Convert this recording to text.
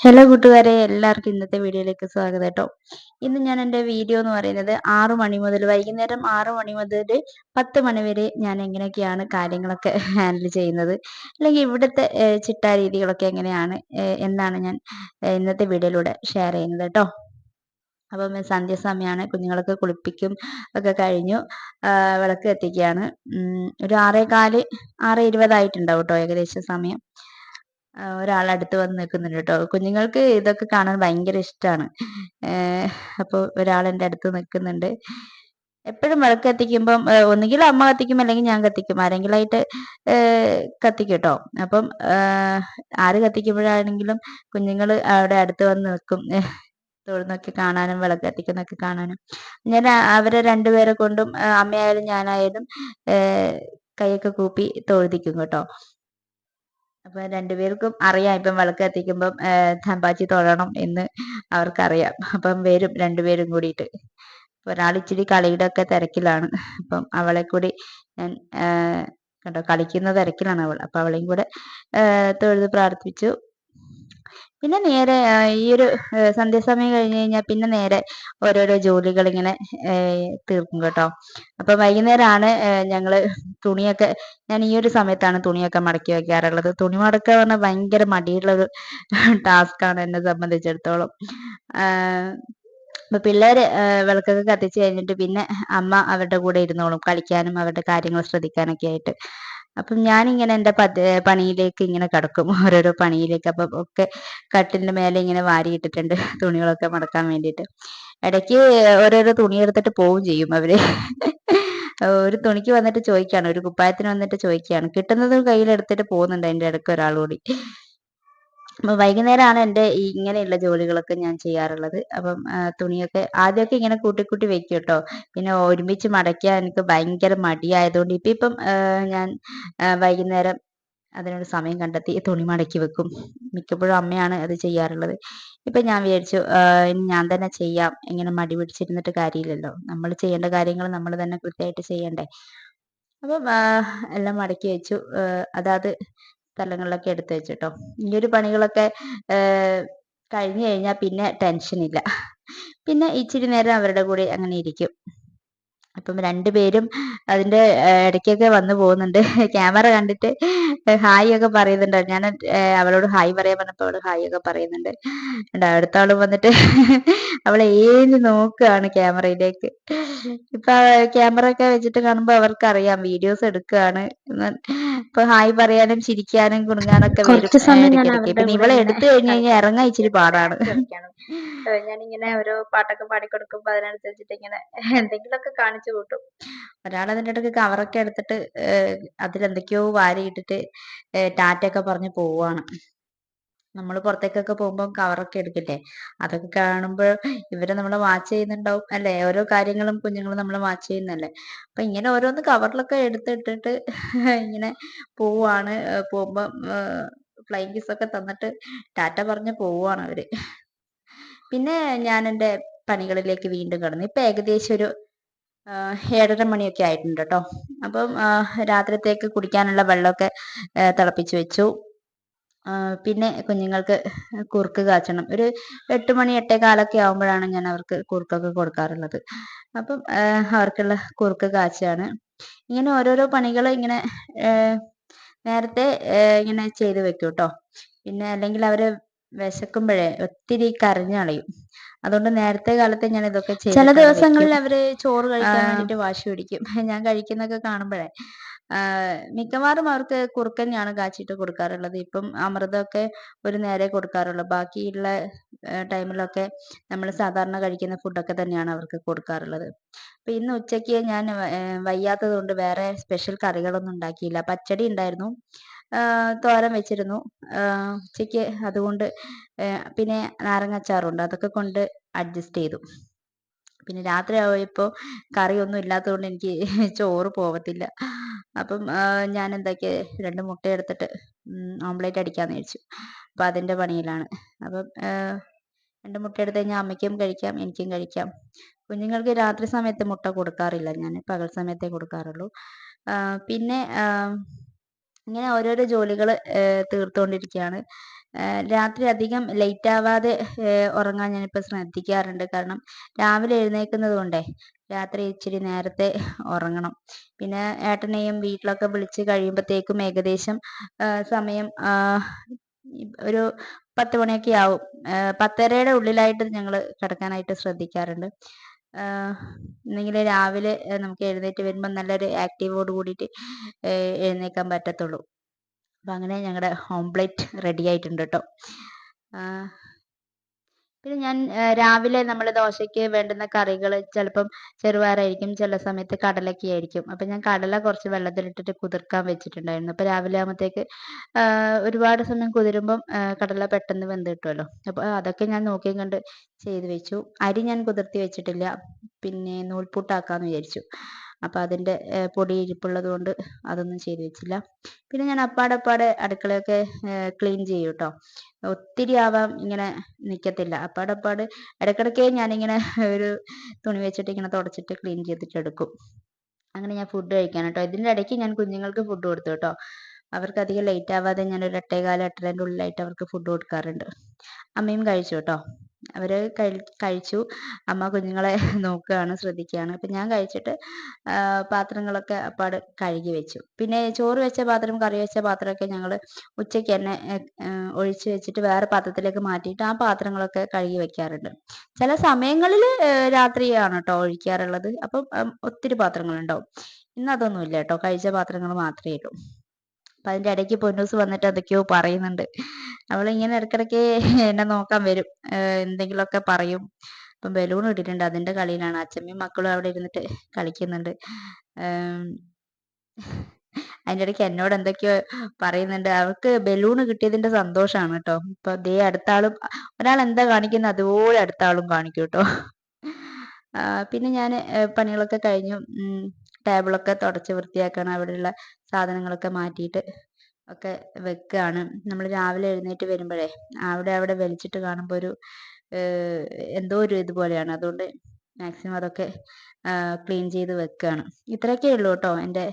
Hello കൂട്ടുകാരെ എല്ലാവർക്കും ഇന്നത്തെ വീഡിയോയിലേക്ക് സ്വാഗതം കേട്ടോ. ഇന്ന് ഞാൻ എന്റെ വീഡിയോ എന്ന് പറയുന്നത് ആറു മണി മുതൽ വൈകുന്നേരം ആറു മണി മുതൽ പത്ത് മണി വരെ ഞാൻ എങ്ങനെയൊക്കെയാണ് കാര്യങ്ങളൊക്കെ ഹാൻഡിൽ ചെയ്യുന്നത് അല്ലെങ്കിൽ ഇവിടുത്തെ ചിട്ടാ രീതികളൊക്കെ എങ്ങനെയാണ് എന്നാണ് ഞാൻ ഇന്നത്തെ വീഡിയോയിലൂടെ ഷെയർ ചെയ്യുന്നത് കേട്ടോ. അപ്പം സന്ധ്യാസമയമാണ് കുഞ്ഞുങ്ങളൊക്കെ കുളിപ്പിക്കും ഒക്കെ കഴിഞ്ഞു വിളക്ക് എത്തിക്കുകയാണ് ഒരു ആറേകാൽ ആറ് ഇരുപതായിട്ടുണ്ടാവും കേട്ടോ ഏകദേശം സമയം. ഒരാൾ അടുത്ത് വന്ന് നിൽക്കുന്നുണ്ട് കേട്ടോ കുഞ്ഞുങ്ങൾക്ക് ഇതൊക്കെ കാണാൻ ഭയങ്കര ഇഷ്ടമാണ് അപ്പോൾ ഒരാൾ എന്റെ അടുത്ത് നിൽക്കുന്നുണ്ട്. എപ്പോഴും വിളക്ക് കത്തിക്കുമ്പം ഒന്നുകിൽ അമ്മ കത്തിക്കും അല്ലെങ്കിൽ ഞാൻ കത്തിക്കും. ആരെങ്കിലായിട്ട് കത്തിക്കും കേട്ടോ അപ്പം ആര് കത്തിക്കുമ്പോഴാണെങ്കിലും കുഞ്ഞുങ്ങൾ അവിടെ അടുത്ത് വന്ന് നിൽക്കും. തൊഴുന്നൊക്കെ കാണാനും വിളക്ക് കത്തിക്കുന്നൊക്കെ കാണാനും. ഞാൻ അവരെ രണ്ടുപേരെ കൊണ്ടും അമ്മയായാലും ഞാനായാലും കൈയൊക്കെ കൂപ്പി തൊഴുതിക്കും കേട്ടോ. അപ്പൊ രണ്ടുപേർക്കും അറിയാം ഇപ്പം വിളക്ക് കത്തിക്കുമ്പം തമ്പാച്ചി തൊഴണം എന്ന് അവർക്കറിയാം. അപ്പം വരും രണ്ടുപേരും കൂടിയിട്ട്. ഒരാൾ ഇച്ചിരി കളിയുടെ ഒക്കെ തിരക്കിലാണ്. അപ്പം അവളെ കൂടി ഞാൻ കണ്ടോ കളിക്കുന്ന തിരക്കിലാണ് അവൾ. അപ്പൊ അവളെയും കൂടെ തൊഴുത് പ്രാർത്ഥിച്ചു. പിന്നെ നേരെ ഈ ഒരു സന്ധ്യാസമയം കഴിഞ്ഞ് കഴിഞ്ഞാൽ പിന്നെ നേരെ ഓരോരോ ജോലികൾ ഇങ്ങനെ തീർക്കും കേട്ടോ. അപ്പൊ വൈകുന്നേരമാണ് ഞങ്ങൾ തുണിയൊക്കെ ഞാൻ ഈ ഒരു സമയത്താണ് തുണിയൊക്കെ മടക്കി വെക്കാറുള്ളത്. തുണി മടക്കുക പറഞ്ഞാൽ ഭയങ്കര മടിയുള്ള ഒരു ടാസ്ക്കാണ് എന്നെ സംബന്ധിച്ചിടത്തോളം. അപ്പൊ പിള്ളേര് വിളക്കൊക്കെ കത്തിച്ച് കഴിഞ്ഞിട്ട് പിന്നെ അമ്മ അവരുടെ കൂടെ ഇരുന്നോളും കളിക്കാനും അവരുടെ കാര്യങ്ങൾ ശ്രദ്ധിക്കാനൊക്കെ ആയിട്ട്. അപ്പം ഞാനിങ്ങനെ എന്റെ പത് പണിയിലേക്ക് ഇങ്ങനെ കിടക്കും. ഓരോരോ പണിയിലേക്ക് അപ്പം ഒക്കെ കട്ടിലിന്റെ മേലെ ഇങ്ങനെ വാരിയിട്ടിട്ടുണ്ട് തുണികളൊക്കെ മടക്കാൻ വേണ്ടിയിട്ട്. ഇടയ്ക്ക് ഓരോരോ തുണി എടുത്തിട്ട് പോവും ചെയ്യും അവർ. ഒരു തുണിക്ക് വന്നിട്ട് ചോദിക്കാണ് ഒരു കുപ്പായത്തിന് വന്നിട്ട് ചോദിക്കുകയാണ് കിട്ടുന്നത് കയ്യിലെടുത്തിട്ട് പോകുന്നുണ്ട് അതിന്റെ ഇടയ്ക്ക് ഒരാൾ കൂടി. അപ്പൊ വൈകുന്നേരമാണ് എന്റെ ഇങ്ങനെയുള്ള ജോലികളൊക്കെ ഞാൻ ചെയ്യാറുള്ളത്. അപ്പം തുണിയൊക്കെ ആദ്യമൊക്കെ ഇങ്ങനെ കൂട്ടി കൂട്ടി വെക്കും കേട്ടോ. പിന്നെ ഒരുമിച്ച് മടക്കിയാൽ എനിക്ക് ഭയങ്കര മടിയായതുകൊണ്ട് ഇപ്പം ഇപ്പം ഞാൻ വൈകുന്നേരം അതിനൊരു സമയം കണ്ടെത്തി തുണി മടക്കി വെക്കും. മിക്കപ്പോഴും അമ്മയാണ് അത് ചെയ്യാറുള്ളത്. ഇപ്പം ഞാൻ വിചാരിച്ചു ഞാൻ തന്നെ ചെയ്യാം. ഇങ്ങനെ മടി പിടിച്ചിരുന്നിട്ട് കാര്യമില്ലല്ലോ. നമ്മൾ ചെയ്യേണ്ട കാര്യങ്ങൾ നമ്മൾ തന്നെ കൃത്യമായിട്ട് ചെയ്യണ്ടേ? അപ്പം എല്ലാം മടക്കി വെച്ചു. അതാത് സ്ഥലങ്ങളിലൊക്കെ എടുത്തു വെച്ചിട്ടോ. ഈ ഒരു പണികളൊക്കെ കഴിഞ്ഞു കഴിഞ്ഞാൽ പിന്നെ ടെൻഷൻ ഇല്ല. പിന്നെ ഇച്ചിരി നേരം അവരുടെ കൂടെ അങ്ങനെ ഇരിക്കും. അപ്പം രണ്ടുപേരും അതിന്റെ ഇടയ്ക്കൊക്കെ വന്നു പോകുന്നുണ്ട്. ക്യാമറ കണ്ടിട്ട് ഹായ് ഒക്കെ പറയുന്നുണ്ട്. ഞാൻ അവളോട് ഹായ് പറയാൻ പറഞ്ഞപ്പോൾ അവൾ ഹായ് ഒക്കെ പറയുന്നുണ്ട്. അടുത്ത ആൾ വന്നിട്ട് അവളെ ഏത് നോക്കുകയാണ് ക്യാമറയിലേക്ക്. ഇപ്പൊ ക്യാമറ ഒക്കെ വെച്ചിട്ട് കാണുമ്പോൾ അവർക്കറിയാം വീഡിയോസ് എടുക്കുകയാണ് ഇപ്പൊ ഹായ് പറയാനും ചിരിക്കാനും കുണുങ്ങാനൊക്കെ വരും പിന്നെ ഇവളെ എടുത്തു കഴിഞ്ഞു കഴിഞ്ഞാൽ ഇറങ്ങാൻ ഇച്ചിരി പാടാണ്. ഞാനിങ്ങനെ ഓരോ പാട്ടൊക്കെ പാടിക്കൊടുക്കുമ്പോ അതിനനുസരിച്ചിട്ട് ഇങ്ങനെ എന്തെങ്കിലുമൊക്കെ കാണിച്ചു കൂട്ടും. ഒരാൾ അതിന്റെ ഇടയ്ക്ക് കവറൊക്കെ എടുത്തിട്ട് അതിലെന്തൊക്കെയോ വാരിയിട്ടിട്ട് ടാറ്റ ഒക്കെ പറഞ്ഞു പോവാണ്. നമ്മൾ പുറത്തേക്കൊക്കെ പോകുമ്പോൾ കവറൊക്കെ എടുക്കില്ലേ അതൊക്കെ കാണുമ്പോൾ ഇവരെ നമ്മൾ വാച്ച് ചെയ്യുന്നുണ്ടാവും അല്ലെ? ഓരോ കാര്യങ്ങളും കുഞ്ഞുങ്ങളും നമ്മൾ വാച്ച് ചെയ്യുന്നല്ലേ? അപ്പൊ ഇങ്ങനെ ഓരോന്ന് കവറിലൊക്കെ എടുത്തിട്ടിട്ട് ഇങ്ങനെ പോവാണ്. പോകുമ്പോ ഫ്ലൈങ് കിസ് ഒക്കെ തന്നിട്ട് ടാറ്റ പറഞ്ഞ് പോവാണ് അവർ. പിന്നെ ഞാൻ എന്റെ പണികളിലേക്ക് വീണ്ടും കടന്നു. ഇപ്പൊ ഏകദേശം ഒരു ഏഴര മണിയൊക്കെ ആയിട്ടുണ്ട് കേട്ടോ. അപ്പം രാത്രിത്തേക്ക് കുടിക്കാനുള്ള വെള്ളമൊക്കെ തിളപ്പിച്ചു വെച്ചു. പിന്നെ കുഞ്ഞുങ്ങൾക്ക് കുറുക്ക് കാച്ചണം. ഒരു എട്ട് മണി എട്ടേ കാലൊക്കെ ആകുമ്പോഴാണ് ഞാൻ അവർക്ക് കുറുക്കൊക്കെ കൊടുക്കാറുള്ളത്. അപ്പം അവർക്കുള്ള കുറുക്ക് കാച്ചാണ്. ഇങ്ങനെ ഓരോരോ പണികൾ ഇങ്ങനെ നേരത്തെ ഇങ്ങനെ ചെയ്ത് വെക്കും കേട്ടോ പിന്നെ അല്ലെങ്കിൽ അവർ വിശക്കുമ്പോഴേ ഒത്തിരി കരഞ്ഞളയും അതുകൊണ്ട് നേരത്തെ കാലത്ത് ഞാൻ ഇതൊക്കെ ചില ദിവസങ്ങളിൽ അവർ ചോറ് കഴിക്കാൻ വേണ്ടിട്ട് വാശി പിടിക്കും. ഞാൻ കഴിക്കുന്നൊക്കെ കാണുമ്പോഴേ. മിക്കവാറും അവർക്ക് ആണ് കാച്ചിട്ട് കൊടുക്കാറുള്ളത്. ഇപ്പം അമൃതമൊക്കെ ഒരു നേരെ കൊടുക്കാറുള്ളൂ. ബാക്കിയുള്ള ടൈമിലൊക്കെ നമ്മൾ സാധാരണ കഴിക്കുന്ന ഫുഡൊക്കെ തന്നെയാണ് അവർക്ക് കൊടുക്കാറുള്ളത്. അപ്പൊ ഇന്ന് ഉച്ചയ്ക്ക് ഞാൻ വയ്യാത്തത് കൊണ്ട് വേറെ സ്പെഷ്യൽ കറികളൊന്നും ഉണ്ടാക്കിയില്ല. പച്ചടി ഉണ്ടായിരുന്നു. തോരൻ വെച്ചിരുന്നു. ഉച്ചയ്ക്ക് അതുകൊണ്ട് പിന്നെ നാരങ്ങ അച്ചാറുണ്ട് അതൊക്കെ കൊണ്ട് അഡ്ജസ്റ്റ് ചെയ്തു. പിന്നെ രാത്രി ആയപ്പോൾ കറിയൊന്നും ഇല്ലാത്തതുകൊണ്ട് എനിക്ക് ചോറ് പോവത്തില്ല. അപ്പം ഞാൻ എന്താക്കി രണ്ട് മുട്ട എടുത്തിട്ട് ഓംലേറ്റ് അടിക്കാന്ന് വിചാരിച്ചു. അപ്പം അതിന്റെ പണിയിലാണ്. അപ്പം രണ്ട് മുട്ട എടുത്ത് കഴിഞ്ഞാൽ അമ്മയ്ക്കും കഴിക്കാം എനിക്കും കഴിക്കാം. കുഞ്ഞുങ്ങൾക്ക് രാത്രി സമയത്ത് മുട്ട കൊടുക്കാറില്ല. ഞാൻ പകൽ സമയത്തേ കൊടുക്കാറുള്ളൂ. പിന്നെ ഇങ്ങനെ ഓരോരോ ജോലികൾ തീർത്തുകൊണ്ടിരിക്കുകയാണ് രാത്രി അധികം ലേറ്റ് ആവാതെ ഉറങ്ങാൻ ഞാനിപ്പോൾ ശ്രദ്ധിക്കാറുണ്ട്. കാരണം രാവിലെ എഴുന്നേൽക്കുന്നത് കൊണ്ടേ രാത്രി ഇച്ചിരി നേരത്തെ ഉറങ്ങണം. പിന്നെ ഏട്ടനെയും വീട്ടിലൊക്കെ വിളിച്ച് കഴിയുമ്പോഴത്തേക്കും ഏകദേശം സമയം ഒരു പത്ത് മണിയൊക്കെ ആവും. പത്തരയുടെ ഉള്ളിലായിട്ട് ഞങ്ങൾ കിടക്കാനായിട്ട് ശ്രദ്ധിക്കാറുണ്ട്. എന്നെങ്കിൽ രാവിലെ നമുക്ക് എഴുന്നേറ്റ് വരുമ്പോൾ നല്ലൊരു ആക്റ്റീവോട് കൂടിയിട്ട് എഴുന്നേൽക്കാൻ പറ്റത്തുള്ളൂ. അപ്പം അങ്ങനെ ഞങ്ങളുടെ ഓംപ്ലേറ്റ് റെഡി ആയിട്ടുണ്ട് കേട്ടോ പിന്നെ ഞാൻ രാവിലെ നമ്മൾ ദോശയ്ക്ക് വേണ്ടുന്ന കറികൾ ചിലപ്പം ചെറുപയറായിരിക്കും ചില സമയത്ത് കടലൊക്കെ ആയിരിക്കും. അപ്പം ഞാൻ കടല കുറച്ച് വെള്ളത്തിലിട്ടിട്ട് കുതിർക്കാൻ വെച്ചിട്ടുണ്ടായിരുന്നു. അപ്പം രാവിലെ ആകുമ്പോഴത്തേക്ക് ഒരുപാട് സമയം കുതിരുമ്പം കടല പെട്ടെന്ന് വെന്ത് കിട്ടുമല്ലോ അപ്പോൾ അതൊക്കെ ഞാൻ നോക്കിയും കണ്ട് ചെയ്ത് വെച്ചു. അരി ഞാൻ കുതിർത്തി വെച്ചിട്ടില്ല. പിന്നെ നൂൽപുട്ടാക്കാമെന്ന് വിചാരിച്ചു. അപ്പോൾ അതിന്റെ പൊടി ഇരിപ്പുള്ളത് കൊണ്ട് അതൊന്നും ചെയ്തു വെച്ചില്ല. പിന്നെ ഞാൻ അപ്പാടപ്പാടെ അടുക്കളയൊക്കെ ക്ലീൻ ചെയ്യും കേട്ടോ ഒത്തിരി ആവാൻ ഇങ്ങനെ നിൽക്കത്തില്ല അപ്പാടപ്പാട് ഇടയ്ക്കിടയ്ക്ക് ഞാനിങ്ങനെ ഒരു തുണി വെച്ചിട്ട് ഇങ്ങനെ തുടച്ചിട്ട് ക്ലീൻ ചെയ്തിട്ട് എടുക്കും. അങ്ങനെ ഞാൻ ഫുഡ് കഴിക്കാൻ കേട്ടോ ഇതിന്റെ ഇടയ്ക്ക് ഞാൻ കുഞ്ഞുങ്ങൾക്ക് ഫുഡ് കൊടുത്തു കേട്ടോ അവർക്ക് അധികം ലേറ്റ് ആവാതെ ഞാൻ ഒരു എട്ടേകാല എട്ടരേന്റെ ഉള്ളിലായിട്ട് അവർക്ക് ഫുഡ് കൊടുക്കാറുണ്ട്. അമ്മയും കഴിച്ചു കേട്ടോ അവർ കഴിച്ചു. അമ്മ കുഞ്ഞുങ്ങളെ നോക്കുകയാണ് ശ്രദ്ധിക്കുകയാണ്. അപ്പം ഞാൻ കഴിച്ചിട്ട് പാത്രങ്ങളൊക്കെ അപ്പാട് കഴുകി വെച്ചു. പിന്നെ ചോറ് വെച്ച പാത്രം കറി വെച്ച പാത്രമൊക്കെ ഞങ്ങൾ ഉച്ചയ്ക്ക് തന്നെ ഒഴിച്ച് വെച്ചിട്ട് വേറെ പാത്രത്തിലേക്ക് മാറ്റിയിട്ട് ആ പാത്രങ്ങളൊക്കെ കഴുകി വെക്കാറുണ്ട്. ചില സമയങ്ങളിൽ രാത്രിയാണ് കേട്ടോ ഒഴിക്കാറുള്ളത്. അപ്പം ഒത്തിരി പാത്രങ്ങളുണ്ടാവും. ഇന്ന് അതൊന്നുമില്ല കേട്ടോ. കഴിച്ച പാത്രങ്ങൾ മാത്രമേ ഉള്ളൂ അപ്പം അതിന്റെ ഇടയ്ക്ക് പൊന്നൂസ് വന്നിട്ട് എന്തൊക്കെയോ പറയുന്നുണ്ട്. അവളിങ്ങനെ ഇടയ്ക്കിടയ്ക്ക് എന്നെ നോക്കാൻ വരും. എന്തെങ്കിലുമൊക്കെ പറയും. അപ്പം ബലൂൺ ഇട്ടിട്ടുണ്ട്. അതിന്റെ കളിയിലാണ്. അച്ഛമ്മയും മക്കളും അവിടെ ഇരുന്നിട്ട് കളിക്കുന്നുണ്ട്. അതിന്റെ ഇടയ്ക്ക് എന്നോട് എന്തൊക്കെയോ പറയുന്നുണ്ട്. അവൾക്ക് ബലൂൺ കിട്ടിയതിന്റെ സന്തോഷമാണ് കേട്ടോ. ഇപ്പൊ ദേ അടുത്ത ആളും ഒരാൾ എന്താ കാണിക്കുന്നത് അതുപോലെ അടുത്ത ആളും കാണിക്കും കേട്ടോ. പിന്നെ ഞാൻ പണികളൊക്കെ കഴിഞ്ഞു. ടേബിളൊക്കെ തുടച്ച് വൃത്തിയാക്കണം അവിടെയുള്ള സാധനങ്ങളൊക്കെ മാറ്റിയിട്ട് ഒക്കെ വെക്കുകയാണ് നമ്മൾ രാവിലെ എഴുന്നേറ്റ് വരുമ്പോഴേ അവിടെ അവിടെ വലിച്ചിട്ട് കാണുമ്പോൾ ഒരു എന്തോ ഒരു ഇതുപോലെയാണ് അതുകൊണ്ട് മാക്സിമം അതൊക്കെ ക്ലീൻ ചെയ്ത് വെക്കുകയാണ് ഇത്രയൊക്കെ ഉള്ളൂ കേട്ടോ എന്റെ